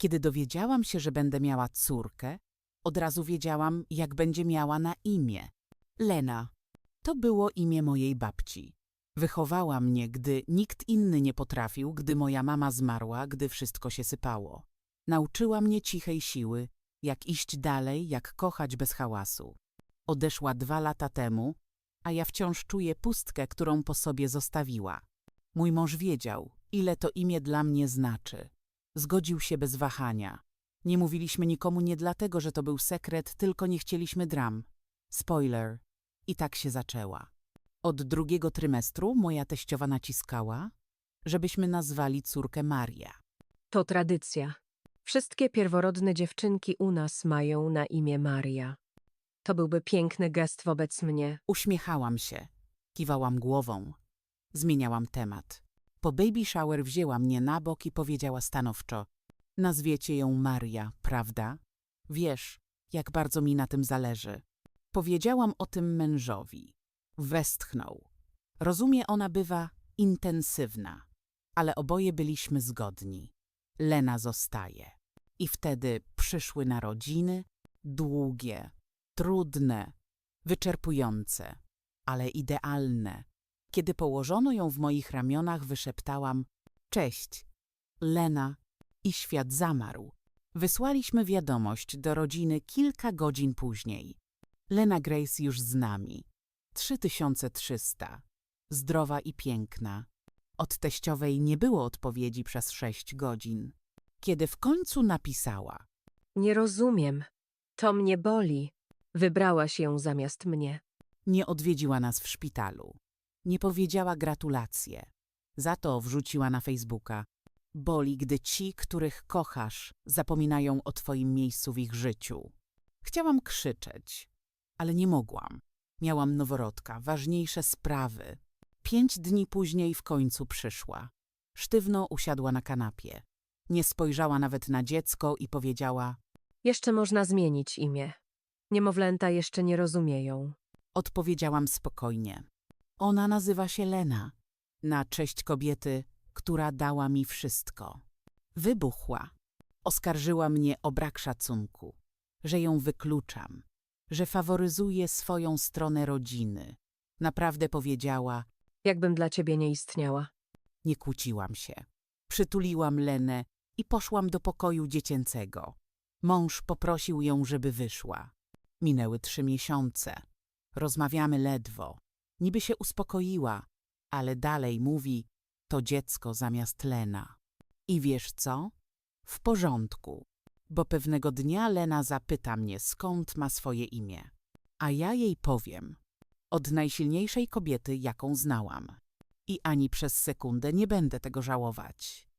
Kiedy dowiedziałam się, że będę miała córkę, od razu wiedziałam, jak będzie miała na imię. Lena. To było imię mojej babci. Wychowała mnie, gdy nikt inny nie potrafił, gdy moja mama zmarła, gdy wszystko się sypało. Nauczyła mnie cichej siły, jak iść dalej, jak kochać bez hałasu. Odeszła dwa lata temu, a ja wciąż czuję pustkę, którą po sobie zostawiła. Mój mąż wiedział, ile to imię dla mnie znaczy. Zgodził się bez wahania. Nie mówiliśmy nikomu nie dlatego, że to był sekret, tylko nie chcieliśmy dram. Spoiler. I tak się zaczęła. Od drugiego trymestru moja teściowa naciskała, żebyśmy nazwali córkę Maria. To tradycja. Wszystkie pierworodne dziewczynki u nas mają na imię Maria. To byłby piękny gest wobec mnie. Uśmiechałam się, kiwałam głową, zmieniałam temat. Po baby shower wzięła mnie na bok i powiedziała stanowczo: Nazwiecie ją Maria, prawda? Wiesz, jak bardzo mi na tym zależy. Powiedziałam o tym mężowi. Westchnął. Rozumie, ona bywa intensywna, ale oboje byliśmy zgodni. Lena zostaje. I wtedy przyszły narodziny, długie, trudne, wyczerpujące, ale idealne. Kiedy położono ją w moich ramionach, wyszeptałam: Cześć, Lena, i świat zamarł. Wysłaliśmy wiadomość do rodziny kilka godzin później. Lena Grace już z nami. 3300. Zdrowa i piękna. Od teściowej nie było odpowiedzi przez sześć godzin. Kiedy w końcu napisała, Nie rozumiem. To mnie boli. Wybrałaś ją zamiast mnie. nie odwiedziła nas w szpitalu. Nie powiedziała gratulacje. Za to wrzuciła na Facebooka. Boli, gdy ci, których kochasz, zapominają o twoim miejscu w ich życiu. Chciałam krzyczeć, ale nie mogłam. Miałam noworodka, ważniejsze sprawy. Pięć dni później w końcu przyszła. Sztywno usiadła na kanapie. Nie spojrzała nawet na dziecko i powiedziała: Jeszcze można zmienić imię. Niemowlęta jeszcze nie rozumieją. Odpowiedziałam spokojnie. Ona nazywa się Lena, na cześć kobiety, która dała mi wszystko. Wybuchła. Oskarżyła mnie o brak szacunku, że ją wykluczam, że faworyzuję swoją stronę rodziny. Naprawdę powiedziała, Jakbym dla ciebie nie istniała. nie kłóciłam się. Przytuliłam Lenę i poszłam do pokoju dziecięcego. Mąż poprosił ją, żeby wyszła. Minęły trzy miesiące. Rozmawiamy ledwo. Niby się uspokoiła, ale dalej mówi, to dziecko zamiast Lena. I wiesz co? W porządku, bo pewnego dnia Lena zapyta mnie, skąd ma swoje imię. A ja jej powiem, od najsilniejszej kobiety, jaką znałam. I ani przez sekundę nie będę tego żałować.